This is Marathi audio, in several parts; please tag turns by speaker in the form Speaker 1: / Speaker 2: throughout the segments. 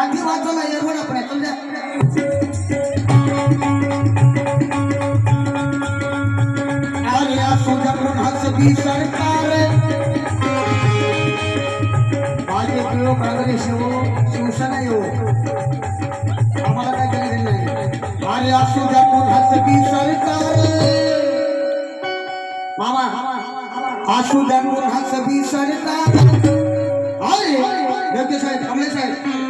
Speaker 1: गांधी वाचायला येरवड आपण समजा अरे असो जगून हसबी सरकार भाजप येऊ काँग्रेस येऊ शिवसेना येऊ आम्हाला काय केलं नाही. अरे असो जगून हसबी सरकार मामा असू जगून हसबी सरकार. अरे योग्य साहेब कमले साहेब.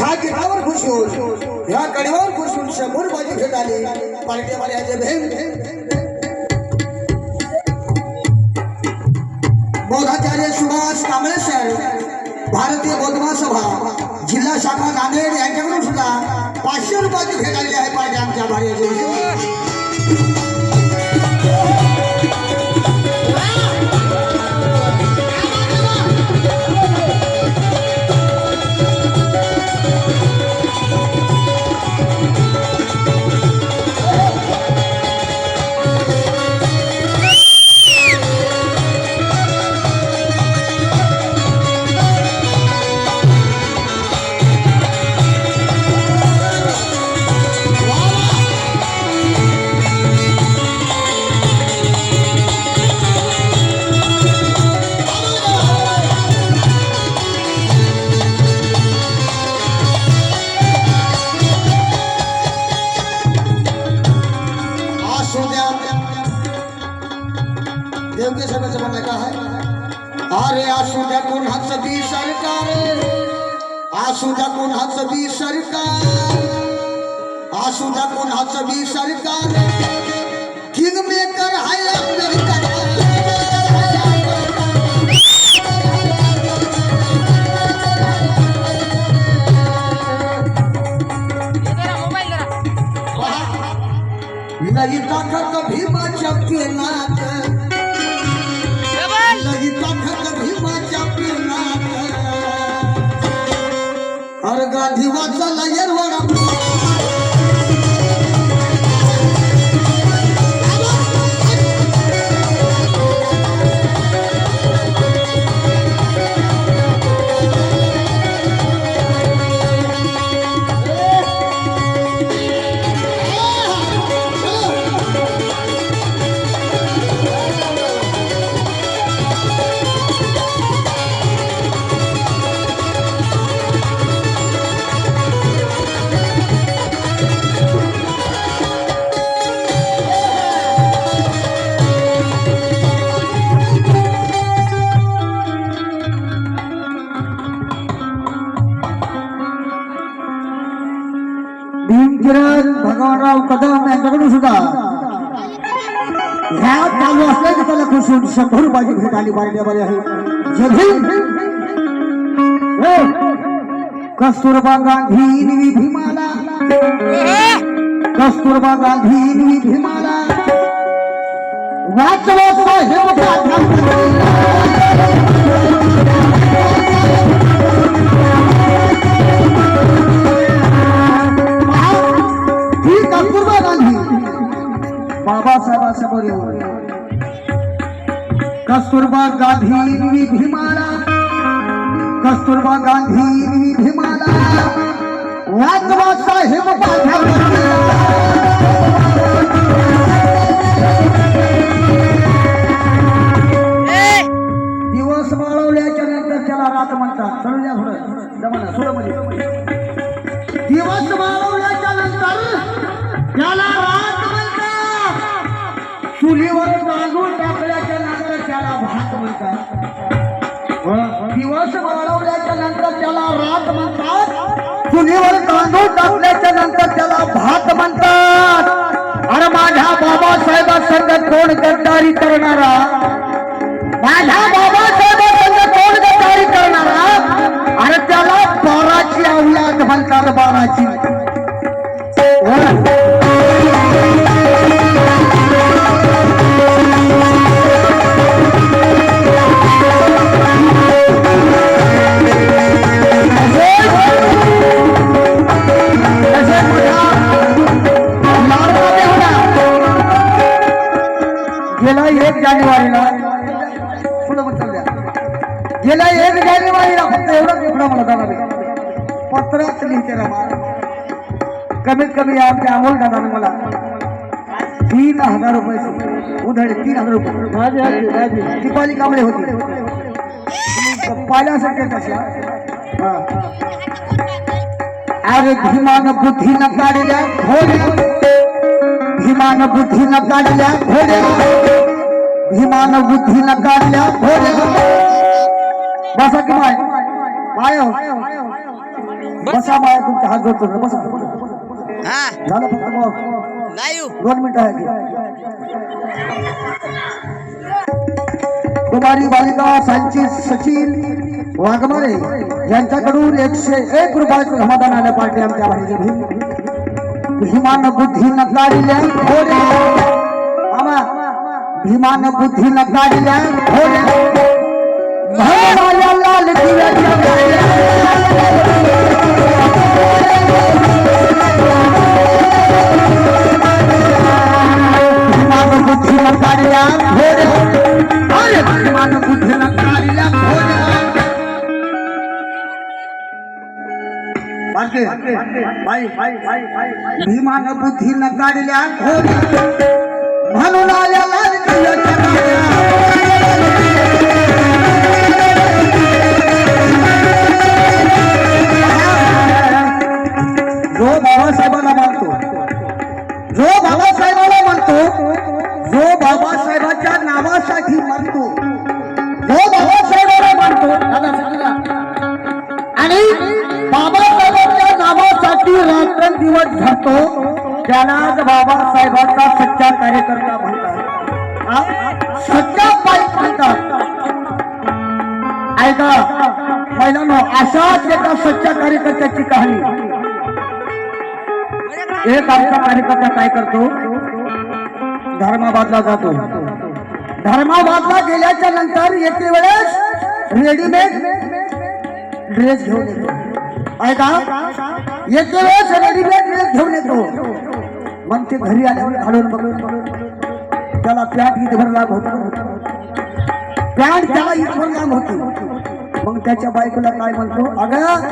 Speaker 1: ह्या गीतावर खुश होऊन ह्या कडेवर खुश होऊन शंभर बाजी घेत आली भेम भेम. बौद्धाचार्य सुभाष कांबळे सर, भारतीय बोधवा सभा जिल्हा शाखा नांदेड यांच्याकडून सुद्धा पाचशे रुपयाची घेत आलेली आहे पाहिजे आमच्या भार्याचे द्या कोणाचं बी सरकार असू द्या कोणाचं बी सरकार असू द्या कोणाचं बी सरकार. किंग मेकर हाय अमेरिका नाही ताकद भीमाच्या पेनात पेनात अरे शंभर बाजी भेट आली बारड्यामध्ये आहे. जय कस्तुरबा गांधी भीमाला. कस्तुरबा गांधी भीमाला. वाचवा साहेब कस्तुरबा गांधी भीमाला. कस्तुरबा गांधी भीमाला. वाचवा साहेब चुलीवर तांदूळ टाकल्याच्या नंतर त्याला भात म्हणतात. अरे माझ्या बाबासाहेबांसंग कोण गद्दारी करणारा? माझ्या बाबा एवढं आहे. पत्रात लिहिते रमा कमीत कमी आमच्या अमोल दादाने मला तीन हजार रुपये उधळले तीन हजार रुपये दीपाली कांबळे होती पाहिल्यासारख्या कशा हा. अरे भीमान बुद्धी न काढल्या घोड्या भीमान बुद्धी न काढल्या घोड्या भीमान बुद्धी न काढल्या घोड्या बसा की माय माय हो. बसा माय तुमचा हात जोडतो बसा.
Speaker 2: हा.
Speaker 1: झालं फक्त मग
Speaker 2: लाईव्ह
Speaker 1: दोन मिनिटं आहे. कुमारी बालिका सांची सचिन वाघमारे यांच्याकडून एकशे एक रुपयाचं समाधान आलं पार्टी आमच्या भीम भीमान बुद्धी न काढल्या घोड्या. मामा भीमान बुद्धी न काढल्या भीमान बुद्धी न काढल्या घोड्या अरे त्यालाच बाबासाहेबांचा सच्चा कार्यकर्ता म्हणतात. सच्चा पाईप म्हणतात. ऐका महिलांनो अशाच एका सच्चा कार्यकर्त्याची कहाणी. एक आमचा कार्यकर्ता काय करतो? धर्माबादला जातो. धर्माबादला गेल्याच्यानंतर येते वेळेस रेडीमेड ड्रेस घेऊन येतो. ऐका येते वेळेस रेडीमेड ड्रेस घेऊन येतो. मग ते घरी आल्यावर घालून बघून त्याला पॅट इथभर लाभ होतो. पॅट त्याला इथभर लाभ होती. मग त्याच्या बायकोला काय म्हणतो? अगं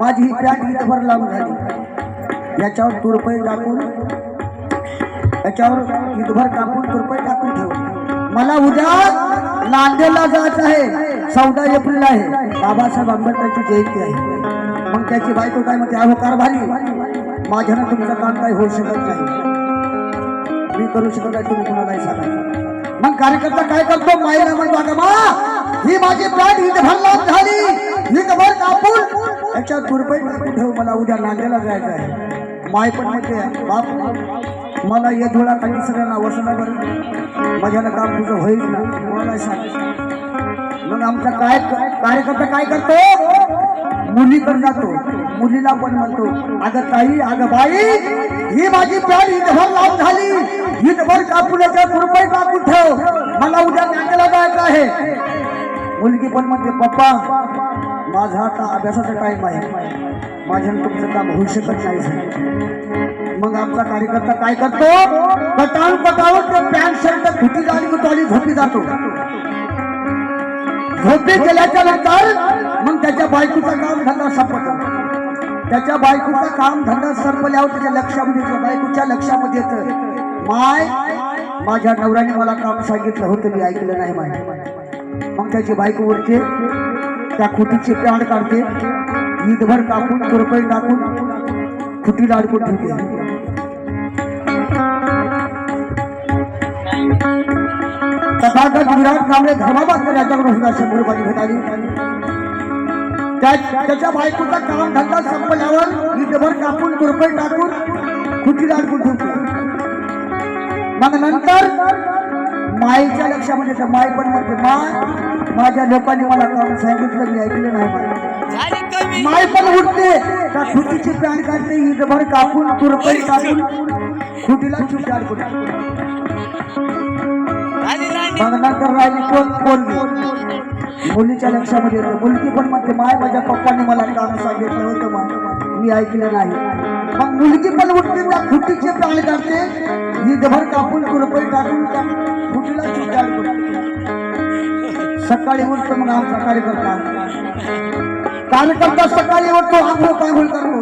Speaker 1: माझी ही पॅट इथभर लांब झाली. याच्यावर तुरपई टाकून याच्यावर इथभर टाकून तुरपई टाकून ठेव. मला उद्या नांदेडला जायचं आहे. चौदा एप्रिल आहे. बाबासाहेब आंबेडकरची जयंती आहे. मग त्याची बायको काय म्हणते? अहो कारभारी. माझ्यानं तुमचं काम काही होऊ शकत नाही. मी करू शकत नाही तुम्ही कुणालाही सांगायचं मग कार्यकर्ता काय करतो? माईला म्हणतो अगं मा ही माझी पॅन्ट इथे भरलाम झाली. ही वर कापून. याच्यात तुरपै ठेव मला उद्या नांदेला जायचं आहे. माय पण म्हणते बाप मला ये धुळा काही सगळ्यांना वसना बरं. माझ्याला काम तुझं होईल ना मला सांग मग आमचा काय कार्यकर्ता काय करतो? मुलीकडे जातो मुलीला पण म्हणतो अगं ताई अगं बाई ही माझी प्यार इथभर लावून झाली इथभर कापुल्याच्या कृपय कापून ठेव मला उद्या नाट्याला जायचं आहे. मुलगी पण म्हणते पप्पा माझा आता अभ्यासाचा टाईम आहे. माझ्या तुमचं काम होऊ शकत नाही मग आमचा कार्यकर्ता काय करतो? कटाळ कटाळ ते पॅन्ट शर्ट खुटी झाली तो आणि झोपी जातो. झोपे केल्याच्यानंतर मग त्याच्या बायकोचा काम धंदा संपतो. त्याच्या बायकोचं काम धंदा संपल्यावर त्याच्या लक्षामध्ये येतं. बायकोच्या लक्षामध्ये येतं माय माझ्या नवऱ्याने मला काम सांगितलं होतं मी ऐकलं नाही माय. मग त्याची बायको उरते त्या खुटीचे प्याड काढते ईदभर कापून कुरपई टाकून खुटीला अडकून ठेवते. तथागत विराट कांबळे धर्माबाद याच्याकडून सुद्धा शंभर रुपयाची भेट आली त्या- त्याच्या बायकोचा काम धंदा संपल्यावर ईदभर कापून कुरपई टाकून खुटीला अडकून ठेवते मग नंतर माईच्या लक्षामध्ये येतं, माई पण म्हणते माय माझ्या लोकांनी मला काम सांगितलं? मी ऐकलं नाही माय. माय पण उठते. त्या खुटीची पॅन काढते. ईदभर कापून तुरपई कापून खुटीला चुपचाप अडकून मग नंतर राहिली कोण बोलली मुलीच्या लक्षामध्ये येतं मुलगी पण म्हणते माय माझ्या पप्पाने मला गाणं सांगितलं होतं मा. मी ऐकलं नाही. मग मुलगी पण उठते त्या खुटीचे प्राण काढते. ईदभर कापून रुपये टाकून त्या खुटीला चुपचाप सकाळी उठतो मग सकाळी करतात कार्यकर्ता सकाळी उठतो आंघोळ पांघोळ करतो.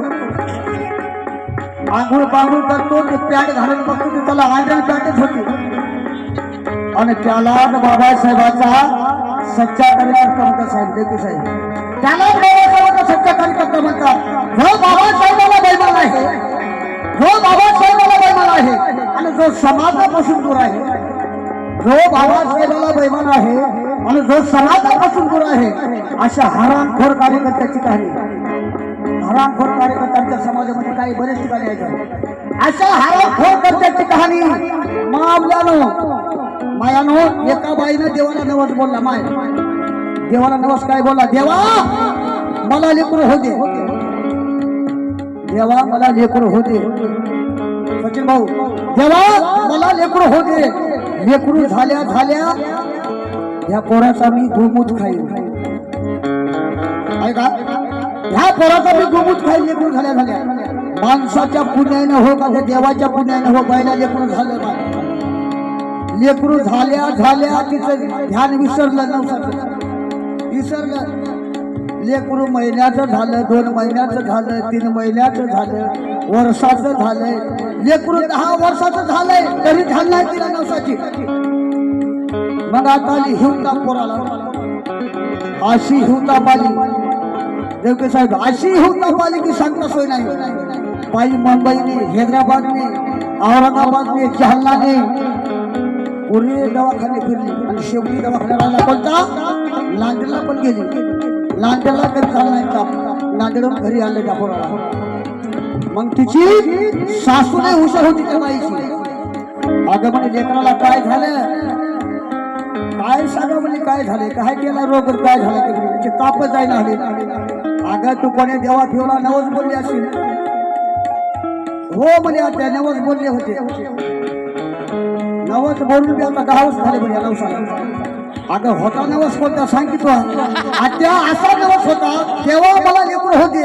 Speaker 1: आंघोळ पांघोळ करतो ते पॅट घालून बघतो ते त्याला आंधळ पॅटच होती. आणि त्याला बाबासाहेबाचा सच्चा कार्यकर्ता म्हणतात साहेब देते साहेब. त्याला बाबासाहेबाचा सच्चा कार्यकर्ता म्हणतात. जो बाबासाहेबाला बैमान आहे. जो बाबासाहेबाला बैमान आहे. आणि जो समाजापासून दूर आहे जो बाबासाहेबाला बैमान आहे आणि जो समाजापासून दूर आहे अशा हरामखोर कार्यकर्त्याची कहाणी. हरामखोर कार्यकर्त्यांच्या समाजामध्ये काही बरेच ठिकाणी आहेत अशा हरामखोर कर्त्याची कहाणी मामल्यानो मायानो एका बाईनं देवाला नवस बोलला माय. देवाला नवस काय बोलला? देवा मला लेकरू होते. देवा मला लेकरू होते. सचिन भाऊ देवा मला लेकरू होते. लेकरू झाल्या झाल्या या पोराचा मी गोमूत खाईल ऐका ह्या पोराचा मी गोमूत खाईल लेकरू झाल्या झाल्या. माणसाच्या पुण्याने हो का देवाच्या पुण्याने हो बायला लेकरू झालं का? लेकरू झाल्या झाल्या तिचं ध्यान विसरलं नव्हतं. विसरलं. लेकरू महिन्याचं झालं दोन महिन्याचं झालं तीन महिन्याचं झालं वर्षाचं झालंय. लेकरू दहा वर्षाचं झालंय तरी ध्यान नाही तिला नवसाची. मग आता आली हिवता पोराला. अशी हिवता पाली देवके साहेब अशी हिवता पाली की सांगता सोय नाही. पायी मुंबईने हैदराबादने औरंगाबादने जालनाने पूर्वी दवाखाने फिरली. आणि शेवटी दवाखान्याला कोणता? लांडेला पण गेली. लांडेला कधी चाललाय नाही का नांदेडून घरी आले त्या पोराला. मग तिची सासूने हुशार होती त्या बाईची. अगं म्हणे लेकराला काय झालं? काय सांगा म्हणे काय झाले काय केला? रोग काय झाला? की तिचे तापच जायला आले. अगं तू कोणी देवा ठेवला नवस बोलली असेल? हो म्हणे त्या नवस बोलले होते. नवस बोलून बी आता दहा वर्ष झाले म्हणे या नवसाला. अगं होता नवस कोणता सांगितलं. आत्या असा नवस होता तेव्हा मला लेकरू होते.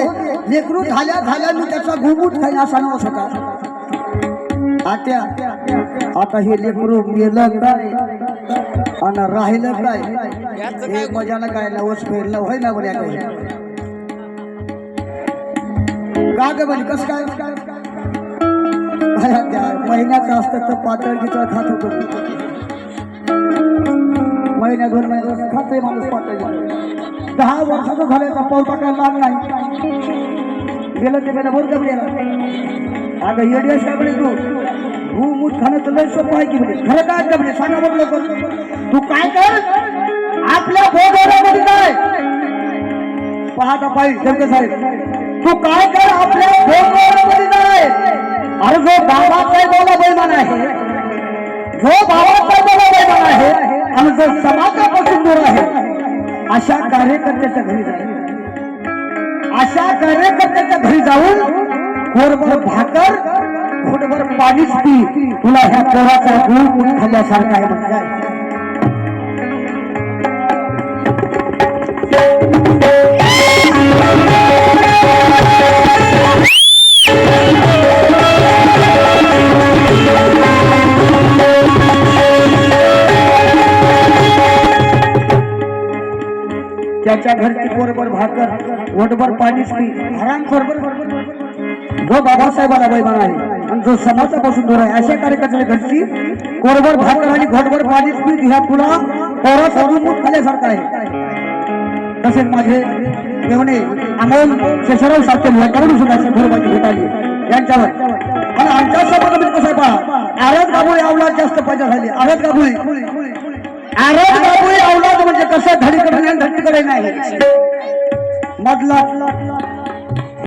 Speaker 1: लेकरू झाल्या झाल्या मी त्याचा घुमूट खाईन असा नवस होता. आत्या आता हे लेकरू गेलं काय? आणि राहिलं काय? हे मजानं काय नवस फेरलं होय ना बऱ्या काही का ग म्हणे कसं काय? काय द्या महिन्याचं असतं तर पातळ गितळ खात होतो. महिन्या दोन महिन्या खाते माणूस पातळ दहा वर्षाचं झालं तर पाऊल टाकायला लाग नाही. गेलं ते गेलं बोल गेला अगं येडियस काय म्हणे तू तू मूठ खाणं तर लय सोपं आहे की म्हणे. खरं काय का म्हणे? सांगा बरं लोक तू काय कर? आपल्या बोर्डामध्ये काय? पाहता पाहिजे साहेब. तू काय कर? आपल्या अरे जो बाबा बाबासाहेबाला बैमान आहे जो बाबा बाबासाहेबाला बैमान आहे आणि जो समाजापासून दूर आहे अशा कार्यकर्त्याच्या घरी जाईल. अशा कार्यकर्त्याच्या घरी जाऊन खोरभर भाकर खोडभर पाणीच पी. तुला ह्या कोराचा गुण कुणी खाल्ल्यासारखा आहे म्हणजे त्याच्या घरची पोरभर भाकर वटभर पाणीच पी. हराम जो बाबासाहेबाला बाई म्हणाले आणि जो समाजापासून दूर आहे अशा कार्यकर्त्याच्या घरची कोरभर भाकर आणि घोटभर पाणीच पी. ह्या तुला पोरा सोडून मूठ आहे. तसेच माझे मेवणे अमोल शेषराव सारखे करून सुद्धा घोरबाची भेट आली. यांच्यावर. आणि आमच्या समाजामध्ये मित्र साहेब आरत गाभोळी आवला जास्त पैदा झाली. आरत गाभोळी अरे गाभोळी औलाद म्हणजे कसं धडीकडे नाही धडीकडे नाही. मधला.